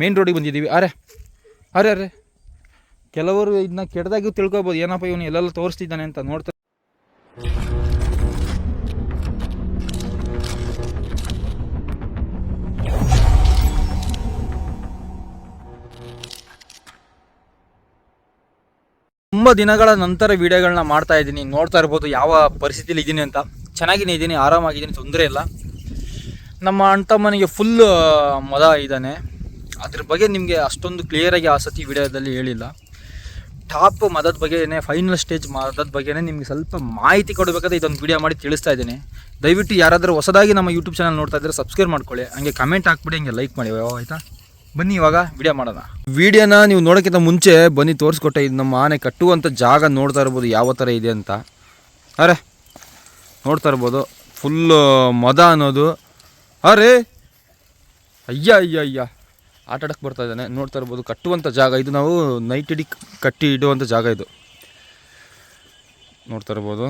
Main ರೋಡಿಗೆ ಬಂದಿದ್ದೀವಿ. ಅರೆ ಅರೆ ಅರೆ. ಕೆಲವರು ಇದನ್ನ ಕೆಟ್ಟದಾಗಿ ತಿಳ್ಕೊಬೋದು. ಏನಪ್ಪ ಇವನು ಎಲ್ಲೆಲ್ಲ ತೋರಿಸ್ತಿದ್ದಾನೆ ಅಂತ ನೋಡ್ತಾ ತುಂಬ ದಿನಗಳ ನಂತರ ವಿಡಿಯೋಗಳನ್ನ ಮಾಡ್ತಾ ಇದ್ದೀನಿ. ನೋಡ್ತಾ ಇರ್ಬೋದು ಯಾವ ಪರಿಸ್ಥಿತಿಲಿ ಇದ್ದೀನಿ ಅಂತ. ಚೆನ್ನಾಗಿನೇ ಇದ್ದೀನಿ, ಆರಾಮಾಗಿದ್ದೀನಿ, ತೊಂದರೆ ಇಲ್ಲ. ನಮ್ಮ ಅಣ್ಣ ತಮ್ಮನಿಗೆ ಫುಲ್ ಮದ ಇದ್ದಾನೆ. ಅದ್ರ ಬಗ್ಗೆ ನಿಮಗೆ ಅಷ್ಟೊಂದು ಕ್ಲಿಯರಾಗಿ ಆ ಸತಿ ವಿಡಿಯೋದಲ್ಲಿ ಹೇಳಿಲ್ಲ. ಟಾಪ್ ಮದದ ಬಗ್ಗೆನೇ ಫೈನಲ್ ಸ್ಟೇಜ್ ಮದದ ಬಗ್ಗೆನೇ ನಿಮಗೆ ಸ್ವಲ್ಪ ಮಾಹಿತಿ ಕೊಡಬೇಕಾದ್ರೆ ಇದೊಂದು ವಿಡಿಯೋ ಮಾಡಿ ತಿಳಿಸ್ತಾ ಇದ್ದೀನಿ. ದಯವಿಟ್ಟು ಯಾರಾದರೂ ಹೊಸದಾಗಿ ನಮ್ಮ ಯೂಟ್ಯೂಬ್ ಚಾನಲ್ ನೋಡ್ತಾ ಇದ್ದರೆ ಸಬ್ಸ್ಕ್ರೈಬ್ ಮಾಡ್ಕೊಳ್ಳಿ. ಹಂಗೆ ಕಮೆಂಟ್ ಹಾಕ್ಬಿಡಿ, ಹಂಗೆ ಲೈಕ್ ಮಾಡಿ. ಆಯ್ತಾ? ಬನ್ನಿ ಇವಾಗ ವಿಡಿಯೋ ಮಾಡೋಣ. ವಿಡಿಯೋನ ನೀವು ನೋಡೋಕ್ಕಿಂತ ಮುಂಚೆ ಬನ್ನಿ ತೋರಿಸ್ಕೊಟ್ಟೆ, ಇದು ನಮ್ಮ ಆನೆ ಕಟ್ಟುವಂಥ ಜಾಗ ನೋಡ್ತಾ ಇರ್ಬೋದು, ಯಾವ ಥರ ಇದೆ ಅಂತ. ಅರೆ, ನೋಡ್ತಾ ಇರ್ಬೋದು ಫುಲ್ಲು ಮದ ಅನ್ನೋದು. ಅರೆ, ಅಯ್ಯ ಅಯ್ಯ ಅಯ್ಯ. ಆಟ ಬರ್ತಾ ಇದ್ದಾನೆ. ನೋಡ್ತಾ ಇರ್ಬೋದು ಕಟ್ಟುವಂಥ ಜಾಗ. ಇದು ನಾವು ನೈಟ್ ಇಡೀ ಕಟ್ಟಿ ಇಡುವಂಥ ಜಾಗ ಇದು. ನೋಡ್ತಾ ಇರ್ಬೋದು.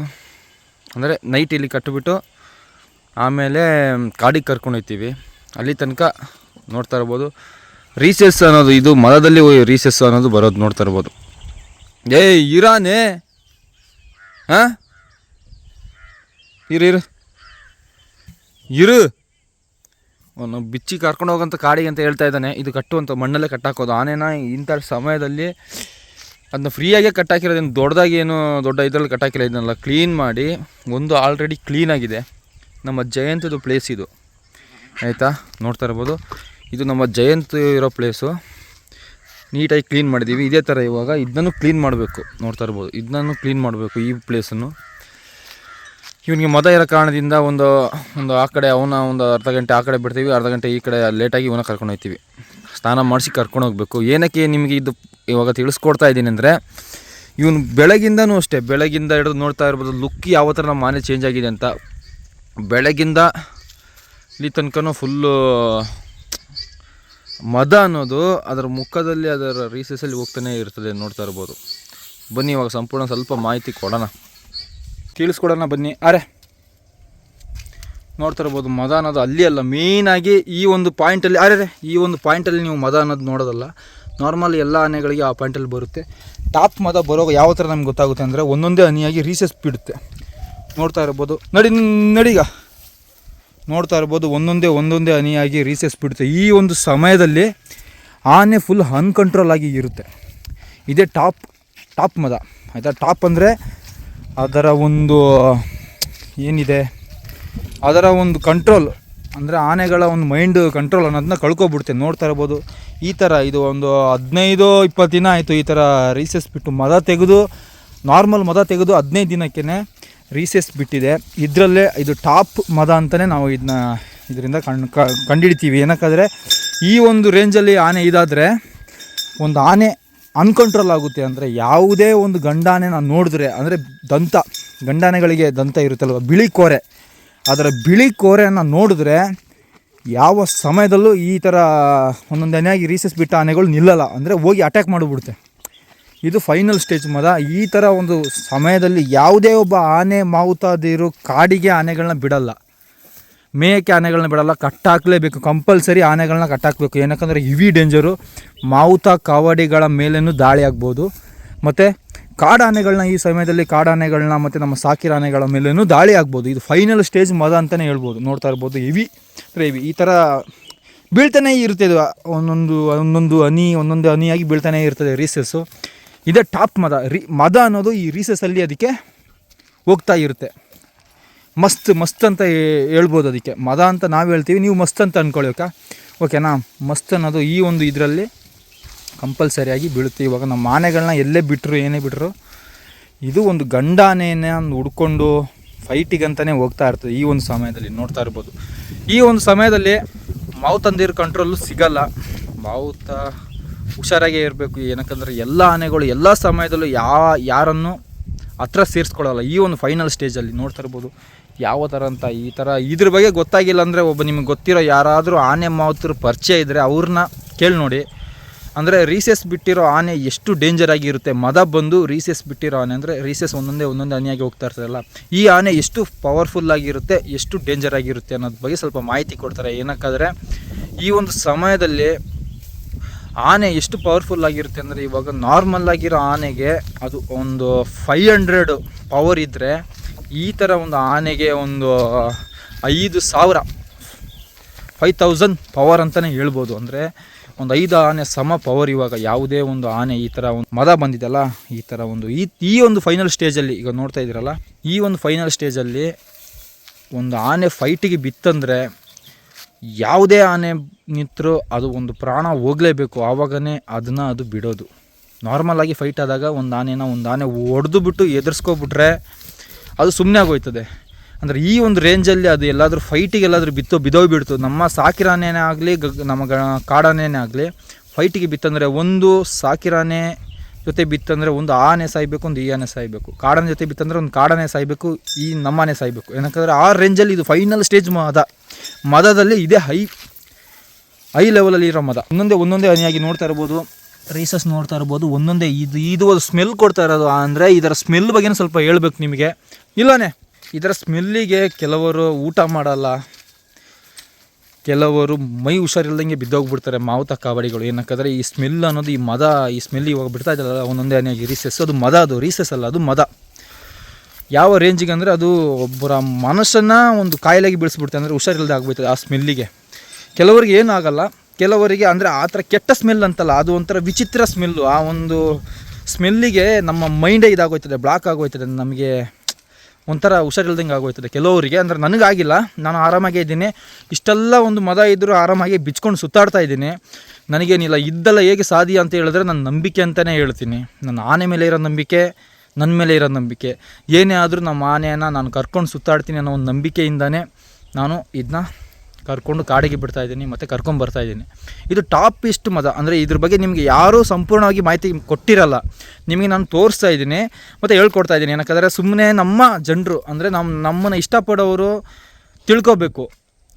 ಅಂದರೆ ನೈಟ್ ಇಲ್ಲಿ ಕಟ್ಟಿಬಿಟ್ಟು ಆಮೇಲೆ ಕಾಡಿಗೆ ಕರ್ಕೊಂಡು ಹೋಗ್ತೀವಿ ಅಲ್ಲಿ ತನಕ ನೋಡ್ತಾ ಇರ್ಬೋದು. ರೀಸೆಸ್ ಅನ್ನೋದು, ಇದು ಮರದಲ್ಲಿ ರೀಸೆಸ್ ಅನ್ನೋದು ಬರೋದು ನೋಡ್ತಾ ಇರ್ಬೋದು. ಏ, ಇರಾನೇ! ಹಾಂ? ಇರು ಇರು. ಇರು. ಅವನು ಬಿಚ್ಚಿ ಕರ್ಕೊಂಡು ಹೋಗೋಂಥ ಕಾಡಿಗೆ ಅಂತ ಹೇಳ್ತಾ ಇದ್ದಾನೆ. ಇದು ಕಟ್ಟುವಂಥ ಮಣ್ಣಲ್ಲೇ ಕಟ್ಟಾಕೋದು. ಆನೆನ ಇಂಥ ಸಮಯದಲ್ಲಿ ಅದನ್ನ ಫ್ರೀಯಾಗೇ ಕಟ್ಟಾಕಿರೋದೇನು ದೊಡ್ಡದಾಗಿ ಏನು ದೊಡ್ಡ ಇದರಲ್ಲಿ ಕಟ್ಟಾಕಿಲ್ಲ. ಇದನ್ನೆಲ್ಲ ಕ್ಲೀನ್ ಮಾಡಿ ಒಂದು ಆಲ್ರೆಡಿ ಕ್ಲೀನಾಗಿದೆ ನಮ್ಮ ಜಯಂತದು ಪ್ಲೇಸ್ ಇದು. ಆಯಿತಾ? ನೋಡ್ತಾ ಇರ್ಬೋದು. ಇದು ನಮ್ಮ ಜಯಂತ್ ಇರೋ ಪ್ಲೇಸು ನೀಟಾಗಿ ಕ್ಲೀನ್ ಮಾಡಿದ್ದೀವಿ ಇದೇ ಥರ ಇವಾಗ ಇದನ್ನು ಕ್ಲೀನ್ ಮಾಡಬೇಕು. ನೋಡ್ತಾ ಇರ್ಬೋದು. ಇದನ್ನು ಕ್ಲೀನ್ ಮಾಡಬೇಕು ಈ ಪ್ಲೇಸನ್ನು ಇವನಿಗೆ ಮದ ಇರೋ ಕಾರಣದಿಂದ ಒಂದು ಒಂದು ಆ ಕಡೆ ಅವನ ಒಂದು ಅರ್ಧ ಗಂಟೆ ಆ ಕಡೆ ಬಿಡ್ತೀವಿ, ಅರ್ಧ ಗಂಟೆ ಈ ಕಡೆ ಲೇಟಾಗಿ ಇವನ ಕರ್ಕೊಂಡು ಹೋಗ್ತೀವಿ ಸ್ನಾನ ಮಾಡಿಸಿ ಕರ್ಕೊಂಡು ಹೋಗಬೇಕು. ಏನಕ್ಕೆ ನಿಮಗೆ ಇದು ಇವಾಗ ತಿಳಿಸ್ಕೊಡ್ತಾ ಇದ್ದೀನಿ ಅಂದರೆ, ಇವನು ಬೆಳಗಿಂದನೂ ಅಷ್ಟೇ, ಬೆಳಗಿಂದ ಹಿಡಿದು ನೋಡ್ತಾ ಇರ್ಬೋದು ಲುಕ್ ಯಾವ ಥರ ನಮ್ಮ ಮನೆ ಚೇಂಜ್ ಆಗಿದೆ ಅಂತ. ಬೆಳಗಿಂದ ಇಲ್ಲಿ ತನಕನೂ ಫುಲ್ಲು ಮದ ಅನ್ನೋದು ಅದರ ಮುಖದಲ್ಲಿ, ಅದರ ರೀಸಸಲ್ಲಿ ಹೋಗ್ತಾನೆ ಇರ್ತದೆ ನೋಡ್ತಾ ಇರ್ಬೋದು. ಬನ್ನಿ, ಇವಾಗ ಸಂಪೂರ್ಣ ಸ್ವಲ್ಪ ಮಾಹಿತಿ ಕೊಡೋಣ. ತಿಳಿಸ್ಕೊಡೋಣ ಬನ್ನಿ. ಅರೆ, ನೋಡ್ತಾ ಇರ್ಬೋದು ಮದ ಅನ್ನೋದು ಅಲ್ಲಿ ಅಲ್ಲ. ಮೇಯ್ನಾಗಿ ಈ ಒಂದು ಪಾಯಿಂಟಲ್ಲಿ ಅರೆ ಈ ಒಂದು ಪಾಯಿಂಟಲ್ಲಿ ನೀವು ಮದ ಅನ್ನೋದು ನೋಡೋದಲ್ಲ. ನಾರ್ಮಲ್ ಎಲ್ಲ ಆನೆಗಳಿಗೆ ಆ ಪಾಯಿಂಟಲ್ಲಿ ಬರುತ್ತೆ. ಟಾಪ್ ಮದ ಬರೋ ಯಾವ ಥರ ನಮ್ಗೆ ಗೊತ್ತಾಗುತ್ತೆ ಅಂದರೆ ಒಂದೊಂದೇ ಹನಿಯಾಗಿ ರೀಸೆಸ್ ಬಿಡುತ್ತೆ. ನೋಡ್ತಾ ಇರ್ಬೋದು. ನಡಿ, ನಡೀಗ. ನೋಡ್ತಾ ಇರ್ಬೋದು, ಒಂದೊಂದೇ ಒಂದೊಂದೇ ಹನಿಯಾಗಿ ರೀಸೆಸ್ ಬಿಡುತ್ತೆ. ಈ ಒಂದು ಸಮಯದಲ್ಲಿ ಆನೆ ಫುಲ್ ಅನ್ಕಂಟ್ರೋಲ್ ಆಗಿ ಇರುತ್ತೆ. ಇದೇ ಟಾಪ್ ಟಾಪ್ ಮದ. ಆಯಿತಾ? ಟಾಪ್ ಅಂದರೆ ಅದರ ಒಂದು, ಏನಿದೆ? ಅದರ ಒಂದು ಕಂಟ್ರೋಲ್ ಅಂದರೆ ಆನೆಗಳ ಒಂದು ಮೈಂಡ್ ಕಂಟ್ರೋಲ್ ಅನ್ನೋದನ್ನ ಕಳ್ಕೊಬಿಡುತ್ತೆ ನೋಡ್ತಾ ಇರ್ಬೋದು. ಈ ಥರ ಇದು ಒಂದು ಹದಿನೈದು ಇಪ್ಪತ್ತು ದಿನ ಆಯಿತು ಈ ಥರ ರೀಸೆಸ್ ಬಿಟ್ಟು ಮದ ತೆಗೆದು ನಾರ್ಮಲ್ ಮದ ತೆಗೆದು ಹದಿನೈದು ದಿನಕ್ಕೇ ರೀಸೆಸ್ ಬಿಟ್ಟಿದೆ. ಇದರಲ್ಲೇ ಇದು ಟಾಪ್ ಮದ ಅಂತಲೇ ನಾವು ಇದನ್ನ ಇದರಿಂದ ಕಣ್ ಕಂಡಿಡ್ತೀವಿ. ಏನಕ್ಕಾದರೆ ಈ ಒಂದು ರೇಂಜಲ್ಲಿ ಆನೆ ಇದಾದರೆ, ಒಂದು ಆನೆ ಅನ್ಕಂಟ್ರೋಲ್ ಆಗುತ್ತೆ ಅಂದರೆ ಯಾವುದೇ ಒಂದು ಗಂಡಾನೆ ನಾನು ನೋಡಿದ್ರೆ, ಅಂದರೆ ದಂತ, ಗಂಡಾನೆಗಳಿಗೆ ದಂತ ಇರುತ್ತಲ್ವ, ಬಿಳಿ ಕೋರೆ. ಅದರ ಬಿಳಿ ಕೋರೆಯನ್ನು ನೋಡಿದ್ರೆ ಯಾವ ಸಮಯದಲ್ಲೂ ಈ ಥರ ಒಂದೊಂದು ರೀಸಸ್ ರೀಸೆಸ್ ಬಿಟ್ಟ ಆನೆಗಳು ನಿಲ್ಲಲ್ಲ, ಅಂದರೆ ಹೋಗಿ ಅಟ್ಯಾಕ್ ಮಾಡಿಬಿಡುತ್ತೆ. ಇದು ಫೈನಲ್ ಸ್ಟೇಜ್ ಮದ. ಈ ಥರ ಒಂದು ಸಮಯದಲ್ಲಿ ಯಾವುದೇ ಒಬ್ಬ ಆನೆ, ಮಾವುತಾದಿರು, ಕಾಡಿಗೆ ಆನೆಗಳನ್ನ ಬಿಡಲ್ಲ. ಮೇಯಕ್ಕೆ ಆನೆಗಳನ್ನ ಬಿಡಲ್ಲ, ಕಟ್ಟಾಕಲೇಬೇಕು ಕಂಪಲ್ಸರಿ ಆನೆಗಳನ್ನ ಕಟ್ಟಾಕಬೇಕು. ಏನಕ್ಕಂದರೆ ಇವಿ ಡೇಂಜರು ಮಾವುತ ಕಾವಾಡಿಗಳ ಮೇಲೇನೂ ದಾಳಿ ಆಗ್ಬೋದು. ಮತ್ತು ಕಾಡಾನೆಗಳನ್ನ ಈ ಸಮಯದಲ್ಲಿ ಕಾಡಾನೆಗಳನ್ನ ಮತ್ತು ನಮ್ಮ ಸಾಕಿರಾನೆಗಳ ಮೇಲೇನೂ ದಾಳಿ ಆಗ್ಬೋದು. ಇದು ಫೈನಲ್ ಸ್ಟೇಜ್ ಮದ ಅಂತಲೇ ಹೇಳ್ಬೋದು. ನೋಡ್ತಾ ಇರ್ಬೋದು ಇವಿ ಅಂದರೆ ಈ ಥರ ಬೀಳ್ತಾನೆ ಇರುತ್ತೆ ಇದು. ಒಂದೊಂದು ಒಂದೊಂದು ಹನಿ, ಒಂದೊಂದು ಹನಿಯಾಗಿ ಬೀಳ್ತಾನೆ ಇರ್ತದೆ ರೀಸಸ್ಸು ಇದೇ ಟಾಪ್ ಮದ. ರಿ, ಮದ ಅನ್ನೋದು ಈ ರೀಸಸ್ಸಲ್ಲಿ ಅದಕ್ಕೆ ಹೋಗ್ತಾ ಇರುತ್ತೆ. ಮಸ್ತ್ ಮಸ್ತ್ ಅಂತ ಹೇಳ್ಬೋದು ಅದಕ್ಕೆ. ಮದ ಅಂತ ನಾವು ಹೇಳ್ತೀವಿ, ನೀವು ಮಸ್ತ್ ಅಂತ ಅಂದ್ಕೊಳ್ಬೇಕಾ ಓಕೆನಾ ಮಸ್ತ್ ಅನ್ನೋದು ಈ ಒಂದು ಇದರಲ್ಲಿ ಕಂಪಲ್ಸರಿಯಾಗಿ ಬೀಳುತ್ತೆ. ಇವಾಗ ನಮ್ಮ ಆನೆಗಳನ್ನ ಎಲ್ಲೇ ಬಿಟ್ಟರು ಏನೇ ಬಿಟ್ಟರು ಇದು ಒಂದು ಗಂಡ ಒಂದು ಹುಡ್ಕೊಂಡು ಫೈಟಿಗಂತಲೇ ಹೋಗ್ತಾ ಇರ್ತದೆ ಈ ಒಂದು ಸಮಯದಲ್ಲಿ, ನೋಡ್ತಾ ಇರ್ಬೋದು. ಈ ಒಂದು ಸಮಯದಲ್ಲಿ ಮಾವುತಂದಿರ ಕಂಟ್ರೋಲು ಸಿಗಲ್ಲ. ಮಾವುತ ಹುಷಾರಾಗೇ ಇರಬೇಕು. ಏನಕ್ಕಂದ್ರೆ ಎಲ್ಲ ಆನೆಗಳು ಎಲ್ಲ ಸಮಯದಲ್ಲೂ ಯಾ, ಯಾರನ್ನು ಹತ್ರ ಸೇರಿಸ್ಕೊಳ್ಳಲ್ಲ. ಈ ಒಂದು ಫೈನಲ್ ಸ್ಟೇಜಲ್ಲಿ ನೋಡ್ತಾ ಇರ್ಬೋದು. ಯಾವ ಥರ ಅಂತ ಈ ಥರ ಇದ್ರ ಬಗ್ಗೆ ಗೊತ್ತಾಗಿಲ್ಲ ಅಂದರೆ ಒಬ್ಬ ನಿಮಗೆ ಗೊತ್ತಿರೋ ಯಾರಾದರೂ ಆನೆ ಮಾವುತರು ಪರಿಚಯ ಇದ್ದರೆ ಅವ್ರನ್ನ ಕೇಳಿ ನೋಡಿ. ಅಂದರೆ ರೀಸೆಸ್ ಬಿಟ್ಟಿರೋ ಆನೆ ಎಷ್ಟು ಡೇಂಜರ್ ಆಗಿರುತ್ತೆ ಮದ ಬಂದು ರೀಸೆಸ್ ಬಿಟ್ಟಿರೋ ಆನೆ ಅಂದರೆ ರೀಸೆಸ್ ಒಂದೊಂದೇ ಒಂದೊಂದೇ ಆನೆಯಾಗಿ ಹೋಗ್ತಾ ಇರ್ತದಲ್ಲ ಈ ಆನೆ ಎಷ್ಟು ಪವರ್ಫುಲ್ ಆಗಿರುತ್ತೆ, ಎಷ್ಟು ಡೇಂಜರ್ ಆಗಿರುತ್ತೆ ಅನ್ನೋದ್ರ ಬಗ್ಗೆ ಸ್ವಲ್ಪ ಮಾಹಿತಿ ಕೊಡ್ತಾರೆ. ಏನಕ್ಕಾದರೆ ಈ ಒಂದು ಸಮಯದಲ್ಲಿ ಆನೆ ಎಷ್ಟು ಪವರ್ಫುಲ್ ಆಗಿರುತ್ತೆ ಅಂದರೆ ಇವಾಗ ನಾರ್ಮಲ್ ಆಗಿರೋ ಆನೆಗೆ ಅದು ಒಂದು ಫೈವ್ ಹಂಡ್ರೆಡ್ ಪವರ್ ಇದ್ದರೆ ಈ ಥರ ಒಂದು ಆನೆಗೆ ಒಂದು ಐದು ಸಾವಿರ ಫೈವ್ ತೌಸಂಡ್ ಪವರ್ ಅಂತಲೇ ಹೇಳ್ಬೋದು. ಅಂದರೆ ಒಂದು ಐದು ಆನೆ ಸಮ ಪವರ್ ಇವಾಗ ಯಾವುದೇ ಒಂದು ಆನೆ ಈ ಥರ ಒಂದು ಮದ ಬಂದಿದೆಯಲ್ಲ, ಈ ಥರ ಒಂದು ಈ ಈ ಒಂದು ಫೈನಲ್ ಸ್ಟೇಜಲ್ಲಿ ಈಗ ನೋಡ್ತಾ ಇದ್ದೀರಲ್ಲ, ಈ ಒಂದು ಫೈನಲ್ ಸ್ಟೇಜಲ್ಲಿ ಒಂದು ಆನೆ ಫೈಟಿಗೆ ಬಿತ್ತಂದರೆ ಯಾವುದೇ ಆನೆ ನಿಂತರೂ ಅದು ಒಂದು ಪ್ರಾಣ ಹೋಗಲೇಬೇಕು. ಆವಾಗನೇ ಅದನ್ನು ಅದು ಬಿಡೋದು. ನಾರ್ಮಲಾಗಿ ಫೈಟ್ ಆದಾಗ ಒಂದು ಆನೆನ ಒಂದು ಆನೆ ಹೊಡೆದು ಬಿಟ್ಟು ಎದುರಿಸ್ಕೊಬಿಟ್ರೆ ಅದು ಸುಮ್ಮನೆ ಆಗೋಯ್ತದೆ. ಅಂದರೆ ಈ ಒಂದು ರೇಂಜಲ್ಲಿ ಅದು ಎಲ್ಲಾದರೂ ಫೈಟಿಗೆ ಎಲ್ಲಾದರೂ ಬಿತ್ತೋ ಬಿದ್ದೋಗ್ಬಿಡ್ತು ನಮ್ಮ ಸಾಕಿರಾನೇನೇ ಆಗಲಿ ನಮ್ಮ ಗ ಕಾಡಾನೇನೇ ಆಗಲಿ ಫೈಟಿಗೆ ಬಿತ್ತಂದರೆ ಒಂದು ಸಾಕಿರಾನೆ ಜೊತೆ ಬಿತ್ತಂದರೆ ಒಂದು ಆನೆ ಸಾಯಬೇಕು, ಒಂದು ಈ ಆನೆ ಸಾಯಬೇಕು. ಕಾಡನ ಜೊತೆ ಬಿತ್ತಂದರೆ ಒಂದು ಕಾಡನೆ ಸಾಯಬೇಕು, ಈ ನಮ್ಮನೆ ಸಾಯಬೇಕು. ಏನಕ್ಕಂದರೆ ಆ ರೇಂಜಲ್ಲಿ ಇದು ಫೈನಲ್ ಸ್ಟೇಜ್ ಮದ. ಮದದಲ್ಲಿ ಇದೇ ಹೈ ಹೈ ಲೆವೆಲಲ್ಲಿ ಇರೋ ಮದ. ಒಂದೊಂದೇ ಒಂದೊಂದೇ ಹನಿಯಾಗಿ ನೋಡ್ತಾ ಇರ್ಬೋದು. ರೀಸಸ್ ನೋಡ್ತಾ ಇರ್ಬೋದು. ಒಂದೊಂದೇ, ಇದು ಇದು ಒಂದು ಸ್ಮೆಲ್ ಕೊಡ್ತಾ ಇರೋದು. ಅಂದರೆ ಇದರ ಸ್ಮೆಲ್ ಬಗ್ಗೆನೂ ಸ್ವಲ್ಪ ಹೇಳ್ಬೇಕು ನಿಮಗೆ. ಇಲ್ಲನೇ, ಇದರ ಸ್ಮೆಲ್ಲಿಗೆ ಕೆಲವರು ಊಟ ಮಾಡಲ್ಲ. ಕೆಲವರು ಮೈ ಹುಷಾರಿಲ್ದಂಗೆ ಬಿದ್ದೋಗ್ಬಿಡ್ತಾರೆ ಮಾವುತ ಕಾವಡಿಗಳು. ಏನಕ್ಕಂದರೆ ಈ ಸ್ಮೆಲ್ ಅನ್ನೋದು ಈ ಮದ, ಈ ಸ್ಮೆಲ್ ಇವಾಗ ಬಿಡ್ತಾ ಇದ್ದಲ್ಲ ಒಂದೊಂದೇ ಹನಿಯಾಗಿ ರೀಸೆಸ್ ಅದು ಮದ, ಅದು ರೀಸೆಸ್ ಅಲ್ಲ, ಅದು ಮದ. ಯಾವ ರೇಂಜಿಗೆ ಅಂದರೆ ಅದು ಒಬ್ಬರ ಮನಸ್ಸನ್ನು ಒಂದು ಕಾಯಿಲೆಗೆ ಬೀಳಿಸ್ಬಿಡುತ್ತೆ, ಅಂದರೆ ಹುಷಾರಿಲ್ಲದೆ ಆಗ್ಬಿಡ್ತದೆ ಆ ಸ್ಮೆಲ್ಲಿಗೆ. ಕೆಲವರಿಗೆ ಏನಾಗಲ್ಲ, ಕೆಲವರಿಗೆ ಅಂದರೆ ಆ ಥರ ಕೆಟ್ಟ ಸ್ಮೆಲ್ ಅಂತಲ್ಲ, ಅದು ಒಂಥರ ವಿಚಿತ್ರ ಸ್ಮೆಲ್ಲು. ಆ ಒಂದು ಸ್ಮೆಲ್ಲಿಗೆ ನಮ್ಮ ಮೈಂಡೇ ಇದಾಗೋಯ್ತದೆ ಬ್ಲಾಕ್ ಆಗೋಯ್ತದೆ, ನಮಗೆ ಒಂಥರ ಹುಷಾರಿಲ್ದಂಗೆ ಆಗೋಯ್ತದೆ. ಕೆಲವರಿಗೆ ಅಂದರೆ ನನಗಾಗಿಲ್ಲ, ನಾನು ಆರಾಮಾಗೇ ಇದ್ದೀನಿ. ಇಷ್ಟೆಲ್ಲ ಒಂದು ಮದ ಇದ್ದರೂ ಆರಾಮಾಗಿ ಬಿಚ್ಕೊಂಡು ಸುತ್ತಾಡ್ತಾ ಇದ್ದೀನಿ. ನನಗೇನಿಲ್ಲ, ಇದ್ದಲ್ಲ ಹೇಗೆ ಸಾಧ್ಯ ಅಂತ ಹೇಳಿದ್ರೆ ನನ್ನ ನಂಬಿಕೆ ಅಂತಲೇ ಹೇಳ್ತೀನಿ. ನನ್ನ ಆನೆ ಮೇಲೆ ಇರೋ ನಂಬಿಕೆ ನನ್ನ ಮೇಲೆ ಇರೋ ನಂಬಿಕೆ. ಏನೇ ಆದರೂ ನಮ್ಮ ಆನೆಯನ್ನು ನಾನು ಕರ್ಕೊಂಡು ಸುತ್ತಾಡ್ತೀನಿ ಅನ್ನೋ ಒಂದು ನಂಬಿಕೆಯಿಂದನೇ ನಾನು ಇದನ್ನ ಕರ್ಕೊಂಡು ಕಾಡಿಗೆ ಬಿಡ್ತಾ ಇದ್ದೀನಿ, ಮತ್ತು ಕರ್ಕೊಂಡು ಬರ್ತಾ ಇದ್ದೀನಿ. ಇದು ಟಾಪ್ ಇಷ್ಟು ಮದ ಅಂದರೆ ಇದ್ರ ಬಗ್ಗೆ ನಿಮಗೆ ಯಾರೂ ಸಂಪೂರ್ಣವಾಗಿ ಮಾಹಿತಿ ಕೊಟ್ಟಿರಲ್ಲ. ನಿಮಗೆ ನಾನು ತೋರಿಸ್ತಾ ಇದ್ದೀನಿ, ಮತ್ತು ಹೇಳ್ಕೊಡ್ತಾ ಇದ್ದೀನಿ. ಏನಕ್ಕಂದರೆ ಸುಮ್ಮನೆ ನಮ್ಮ ಜನರು, ಅಂದರೆ ನಮ್ಮ ನಮ್ಮನ್ನು ಇಷ್ಟಪಡೋರು ತಿಳ್ಕೊಬೇಕು.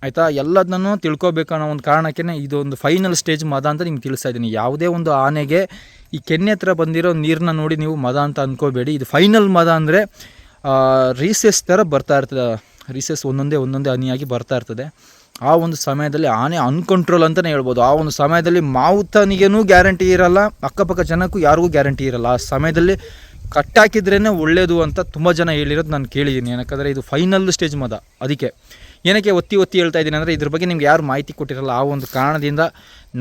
ಆಯಿತಾ? ಎಲ್ಲದನ್ನೂ ತಿಳ್ಕೊಬೇಕು ಅನ್ನೋ ಒಂದು ಕಾರಣಕ್ಕೆ ಇದೊಂದು ಫೈನಲ್ ಸ್ಟೇಜ್ ಮದ ಅಂತ ನಿಮ್ಗೆ ತಿಳಿಸ್ತಾ ಇದ್ದೀನಿ. ಯಾವುದೇ ಒಂದು ಆನೆಗೆ ಈ ಕೆನ್ನೆ ಹತ್ರ ಬಂದಿರೋ ನೀರನ್ನ ನೋಡಿ ನೀವು ಮದ ಅಂತ ಅಂದ್ಕೋಬೇಡಿ ಇದು ಫೈನಲ್ ಮದ ಅಂದರೆ ರೀಸೆಸ್ ಥರ ಬರ್ತಾ ಇರ್ತದೆ. ರೀಸೆಸ್ ಒಂದೊಂದೇ ಒಂದೊಂದೇ ಹನಿಯಾಗಿ ಬರ್ತಾ ಇರ್ತದೆ. ಆ ಒಂದು ಸಮಯದಲ್ಲಿ ಆನೆ ಅನ್ಕಂಟ್ರೋಲ್ ಅಂತಲೇ ಹೇಳ್ಬೋದು. ಆ ಒಂದು ಸಮಯದಲ್ಲಿ ಮಾವುತನಿಗೇನೂ ಗ್ಯಾರಂಟಿ ಇರಲ್ಲ, ಅಕ್ಕಪಕ್ಕ ಜನಕ್ಕೂ ಯಾರಿಗೂ ಗ್ಯಾರಂಟಿ ಇರಲ್ಲ. ಆ ಸಮಯದಲ್ಲಿ ಕಟ್ಟಾಕಿದ್ರೇ ಒಳ್ಳೆಯದು ಅಂತ ತುಂಬ ಜನ ಹೇಳಿರೋದು ನಾನು ಕೇಳಿದ್ದೀನಿ ಏನಕ್ಕಂದರೆ ಇದು ಫೈನಲ್ ಸ್ಟೇಜ್ ಮದ. ಅದಕ್ಕೆ ಏನಕ್ಕೆ ಒತ್ತಿ ಒತ್ತಿ ಹೇಳ್ತಾ ಇದ್ದೀನಿ ಅಂದರೆ ಇದ್ರ ಬಗ್ಗೆ ನಿಮ್ಗೆ ಯಾರು ಮಾಹಿತಿ ಕೊಟ್ಟಿರಲ್ಲ ಆ ಒಂದು ಕಾರಣದಿಂದ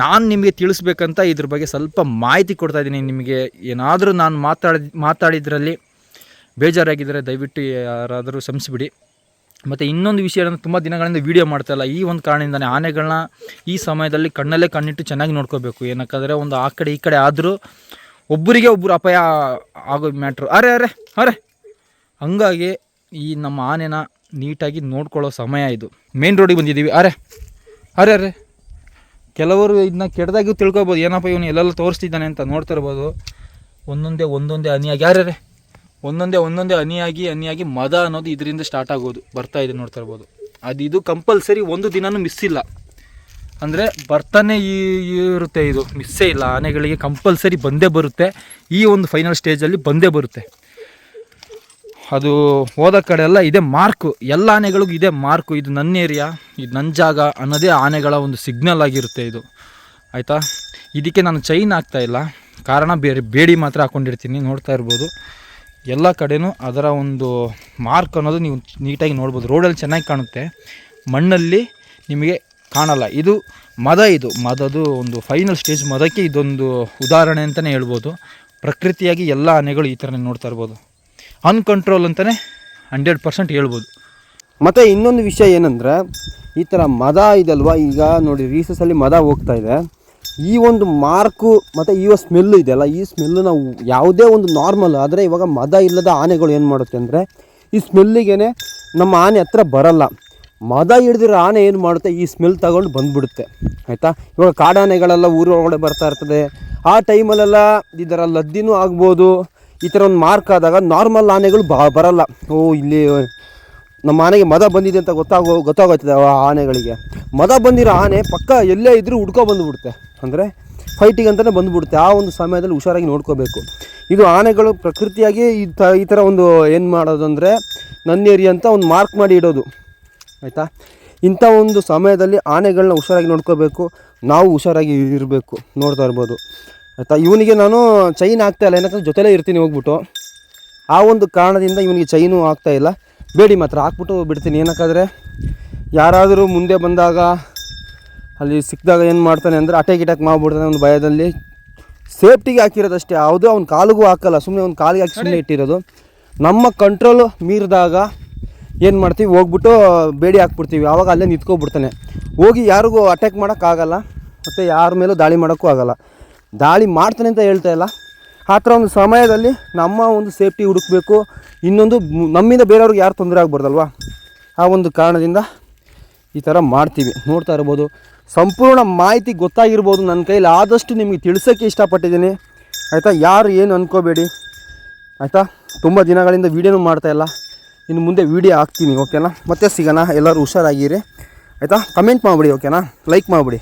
ನಾನು ನಿಮಗೆ ತಿಳಿಸ್ಬೇಕಂತ ಇದ್ರ ಬಗ್ಗೆ ಸ್ವಲ್ಪ ಮಾಹಿತಿ ಕೊಡ್ತಾ ಇದ್ದೀನಿ. ನಿಮಗೆ ಏನಾದರೂ ನಾನು ಮಾತಾಡಿ ಮಾತಾಡಿದ್ರಲ್ಲಿ ಬೇಜಾರಾಗಿದ್ದರೆ ದಯವಿಟ್ಟು ಯಾರಾದರೂ ಕ್ಷಮಿಸಿಬಿಡಿ. ಮತ್ತು ಇನ್ನೊಂದು ವಿಷಯ ಏನಂದ್ರೆ ತುಂಬ ದಿನಗಳಿಂದ ವೀಡಿಯೋ ಮಾಡ್ತಾಯಿಲ್ಲ ಈ ಒಂದು ಕಾರಣದಿಂದನೇ ಆನೆಗಳನ್ನ ಈ ಸಮಯದಲ್ಲಿ ಕಣ್ಣಲ್ಲೇ ಕಣ್ಣಿಟ್ಟು ಚೆನ್ನಾಗಿ ನೋಡ್ಕೋಬೇಕು. ಏನಕ್ಕಂದರೆ ಒಂದು ಆ ಕಡೆ ಈ ಕಡೆ ಆದರೂ ಒಬ್ಬರಿಗೆ ಒಬ್ಬರು ಅಪಾಯ ಆಗೋ ಮ್ಯಾಟ್ರು ಅರೆ ಅರೆ ಅರೆ. ಹಂಗಾಗಿ ಈ ನಮ್ಮ ಆನೆನ ನೀಟಾಗಿ ನೋಡ್ಕೊಳ್ಳೋ ಸಮಯ ಇದು. ಮೇನ್ ರೋಡಿಗೆ ಬಂದಿದ್ದೀವಿ. ಅರೆ ಅರೆ ಅರೆ. ಕೆಲವರು ಇದನ್ನ ಕೆಟ್ಟದಾಗಿ ತಿಳ್ಕೊಬೋದು. ಏನಪ್ಪ ಇವನು ಎಲ್ಲೆಲ್ಲ ತೋರಿಸ್ತಿದ್ದಾನೆ ಅಂತ ನೋಡ್ತಾ ಇರ್ಬೋದು ಒಂದೊಂದೇ ಒಂದೊಂದೇ ಹನಿಯಾಗಿ. ಯಾರ್ಯಾರೆ ಒಂದೊಂದೇ ಒಂದೊಂದೇ ಅನಿಯಾಗಿ ಅನಿಯಾಗಿ ಮದ ಅನ್ನೋದು ಇದರಿಂದ ಸ್ಟಾರ್ಟ್ ಆಗೋದು, ಬರ್ತಾ ಇದೆ ನೋಡ್ತಾ ಇರ್ಬೋದು. ಅದು ಇದು ಕಂಪಲ್ಸರಿ ಒಂದು ದಿನವೂ ಮಿಸ್ ಇಲ್ಲ. ಅಂದರೆ ಬರ್ತಾನೆ ಇರುತ್ತೆ ಇದು ಮಿಸ್ಸೇ ಇಲ್ಲ. ಆನೆಗಳಿಗೆ ಕಂಪಲ್ಸರಿ ಬಂದೇ ಬರುತ್ತೆ. ಈ ಒಂದು ಫೈನಲ್ ಸ್ಟೇಜಲ್ಲಿ ಬಂದೇ ಬರುತ್ತೆ. ಅದು ಹೋದ ಕಡೆ ಎಲ್ಲ ಇದೇ ಮಾರ್ಕು ಎಲ್ಲ ಆನೆಗಳಿಗೂ ಇದೇ ಮಾರ್ಕು ಇದು ನನ್ನ ಏರಿಯಾ ಇದು ನನ್ನ ಜಾಗ ಅನ್ನೋದೇ ಆನೆಗಳ ಒಂದು ಸಿಗ್ನಲ್ ಆಗಿರುತ್ತೆ ಇದು. ಆಯಿತಾ? ಇದಕ್ಕೆ ನಾನು ಚೈನ್ ಆಗ್ತಾ ಇಲ್ಲ. ಕಾರಣ ಬೇರೆ, ಬೇಡಿ ಮಾತ್ರ ಹಾಕ್ಕೊಂಡಿರ್ತೀನಿ ನೋಡ್ತಾ ಇರ್ಬೋದು. ಎಲ್ಲ ಕಡೆನೂ ಅದರ ಒಂದು ಮಾರ್ಕ್ ಅನ್ನೋದು ನೀವು ನೀಟಾಗಿ ನೋಡ್ಬೋದು. ರೋಡಲ್ಲಿ ಚೆನ್ನಾಗಿ ಕಾಣುತ್ತೆ. ಮಣ್ಣಲ್ಲಿ ನಿಮಗೆ ಕಾಣಲ್ಲ. ಇದು ಮದ ಇದು. ಮದದು ಒಂದು ಫೈನಲ್ ಸ್ಟೇಜ್ ಮದಕ್ಕೆ ಇದೊಂದು ಉದಾಹರಣೆ ಅಂತಲೇ ಹೇಳ್ಬೋದು. ಪ್ರಕೃತಿಯಾಗಿ ಎಲ್ಲ ಆನೆಗಳು ಈ ಥರನೇ ನೋಡ್ತಾ ಇರ್ಬೋದು. ಅನ್ಕಂಟ್ರೋಲ್ ಅಂತಲೇ ಹಂಡ್ರೆಡ್ ಪರ್ಸೆಂಟ್ ಹೇಳ್ಬೋದು. ಮತ್ತು ಇನ್ನೊಂದು ವಿಷಯ ಏನಂದರೆ ಈ ಥರ ಮದ ಇದಲ್ವಾ? ಈಗ ನೋಡಿ ರೀಸಸಲ್ಲಿ ಮದ ಹೋಗ್ತಾ ಇದೆ. ಈ ಒಂದು ಮಾರ್ಕು ಮತ್ತು ಈ ಸ್ಮೆಲ್ ಇದೆಯಲ್ಲ ಈ ಸ್ಮೆಲ್ಲು ನಾವು ಯಾವುದೇ ಒಂದು ನಾರ್ಮಲ್ ಆದರೆ ಇವಾಗ ಮದ ಇಲ್ಲದ ಆನೆಗಳು ಏನು ಮಾಡುತ್ತೆ ಅಂದರೆ, ಈ ಸ್ಮೆಲ್ಲಿಗೆ ನಮ್ಮ ಆನೆ ಹತ್ರ ಬರಲ್ಲ. ಮದ ಹಿಡ್ದಿರೋ ಆನೆ ಏನು ಮಾಡುತ್ತೆ, ಈ ಸ್ಮೆಲ್ ತಗೊಂಡು ಬಂದ್ಬಿಡುತ್ತೆ. ಆಯಿತಾ? ಇವಾಗ ಕಾಡಾನೆಗಳೆಲ್ಲ ಊರೊಳಗಡೆ ಬರ್ತಾ ಇರ್ತದೆ. ಆ ಟೈಮಲ್ಲೆಲ್ಲ ಇದರ ಲದ್ದಿನೂ ಆಗ್ಬೋದು. ಈ ಥರ ಒಂದು ಮಾರ್ಕ್ ಆದಾಗ ನಾರ್ಮಲ್ ಆನೆಗಳು ಬಾ, ಬರಲ್ಲ. ಓ, ಇಲ್ಲಿ ನಮ್ಮ ಆನೆಗೆ ಮದ ಬಂದಿದೆ ಅಂತ ಗೊತ್ತಾಗೋ, ಗೊತ್ತಾಗೋಯ್ತದೆ ಆ ಆನೆಗಳಿಗೆ. ಮದ ಬಂದಿರೋ ಆನೆ ಪಕ್ಕ ಎಲ್ಲೇ ಇದ್ರೂ ಹುಡ್ಕೊ ಬಂದುಬಿಡುತ್ತೆ. ಅಂದರೆ ಫೈಟಿಂಗ್ ಅಂತಲೇ ಬಂದುಬಿಡುತ್ತೆ. ಆ ಒಂದು ಸಮಯದಲ್ಲಿ ಹುಷಾರಾಗಿ ನೋಡ್ಕೋಬೇಕು. ಇದು ಆನೆಗಳು ಪ್ರಕೃತಿಯಾಗಿ ಈ ತ, ಈ ಥರ ಒಂದು ಏನು ಮಾಡೋದು ಅಂದರೆ ನನ್ನ ಅಂತ ಒಂದು ಮಾರ್ಕ್ ಮಾಡಿ ಇಡೋದು. ಆಯಿತಾ? ಇಂಥ ಒಂದು ಸಮಯದಲ್ಲಿ ಆನೆಗಳನ್ನ ಹುಷಾರಾಗಿ ನೋಡ್ಕೋಬೇಕು. ನಾವು ಹುಷಾರಾಗಿ ಇರಬೇಕು. ನೋಡ್ತಾ ಇರ್ಬೋದು. ಆಯಿತಾ? ಇವನಿಗೆ ನಾನು ಚೈನ್ ಆಗ್ತಾ ಇಲ್ಲ. ಏನಕ್ಕಂದ್ರೆ ಜೊತೆಲೇ ಇರ್ತೀನಿ ಹೋಗ್ಬಿಟ್ಟು. ಆ ಒಂದು ಕಾರಣದಿಂದ ಇವನಿಗೆ ಚೈನು ಇಲ್ಲ. ಬೇಡಿ ಮಾತ್ರ. ಹಾಕ್ಬಿಟ್ಟು ಬಿಡ್ತೀನಿ. ಏನಕ್ಕಾದರೆ ಯಾರಾದರೂ ಮುಂದೆ ಬಂದಾಗ ಅಲ್ಲಿ ಸಿಕ್ಕಿದಾಗ ಏನು ಮಾಡ್ತಾನೆ ಅಂದರೆ ಅಟ್ಯಾಕ್ ಗಿಟಕ್ ಮಾಡ್ಬಿಡ್ತಾನೆ ಒಂದು ಭಯದಲ್ಲಿ. ಸೇಫ್ಟಿಗೆ ಹಾಕಿರೋದಷ್ಟೇ, ಯಾವುದೋ ಅವ್ನ ಕಾಲಿಗೂ ಹಾಕಲ್ಲ ಸುಮ್ಮನೆ ಅವ್ನ ಕಾಲಿಗೆ ಹಾಕಿ ಸುಮ್ಮನೆ ಇಟ್ಟಿರೋದು. ನಮ್ಮ ಕಂಟ್ರೋಲು ಮೀರಿದಾಗ ಏನು ಮಾಡ್ತೀವಿ, ಹೋಗ್ಬಿಟ್ಟು ಬೇಡಿ ಹಾಕ್ಬಿಡ್ತೀವಿ ಆವಾಗ ಅಲ್ಲೇ ನಿಂತ್ಕೊಬಿಡ್ತಾನೆ. ಹೋಗಿ ಯಾರಿಗೂ ಅಟ್ಯಾಕ್ ಮಾಡೋಕ್ಕಾಗಲ್ಲ ಮತ್ತು ಯಾರ ಮೇಲೂ ದಾಳಿ ಮಾಡೋಕ್ಕೂ ಆಗಲ್ಲ. ದಾಳಿ ಮಾಡ್ತಾನೆ ಅಂತ ಹೇಳ್ತಾ ಇಲ್ಲ. ಆ ಥರ ಒಂದು ಸಮಯದಲ್ಲಿ ನಮ್ಮ ಒಂದು ಸೇಫ್ಟಿ ಹುಡುಕ್ಬೇಕು. ಇನ್ನೊಂದು ನಮ್ಮಿಂದ ಬೇರೆಯವ್ರಿಗೆ ಯಾರು ತೊಂದರೆ ಆಗ್ಬಾರ್ದಲ್ವಾ? ಆ ಒಂದು ಕಾರಣದಿಂದ ಈ ಥರ ಮಾಡ್ತೀವಿ. ನೋಡ್ತಾ ಇರ್ಬೋದು. ಸಂಪೂರ್ಣ ಮಾಹಿತಿ ಗೊತ್ತಾಗಿರ್ಬೋದು ನನ್ನ ಕೈಲಿ ಆದಷ್ಟು ನಿಮಗೆ ತಿಳಿಸೋಕ್ಕೆ ಇಷ್ಟಪಟ್ಟಿದ್ದೀನಿ. ಆಯಿತಾ? ಯಾರು ಏನು ಅಂದ್ಕೋಬೇಡಿ ಆಯಿತಾ? ತುಂಬ ದಿನಗಳಿಂದ ವೀಡಿಯೋನೂ ಮಾಡ್ತಾ ಇಲ್ಲ. ಇನ್ನು ಮುಂದೆ ವೀಡಿಯೋ ಹಾಕ್ತೀನಿ, ಓಕೆನಾ? ಮತ್ತೆ ಸಿಗೋಣ. ಎಲ್ಲರೂ ಹುಷಾರಾಗಿರಿ. ಆಯಿತಾ? ಕಮೆಂಟ್ ಮಾಡಿಬಿಡಿ, ಓಕೆನಾ? ಲೈಕ್ ಮಾಡಿಬಿಡಿ.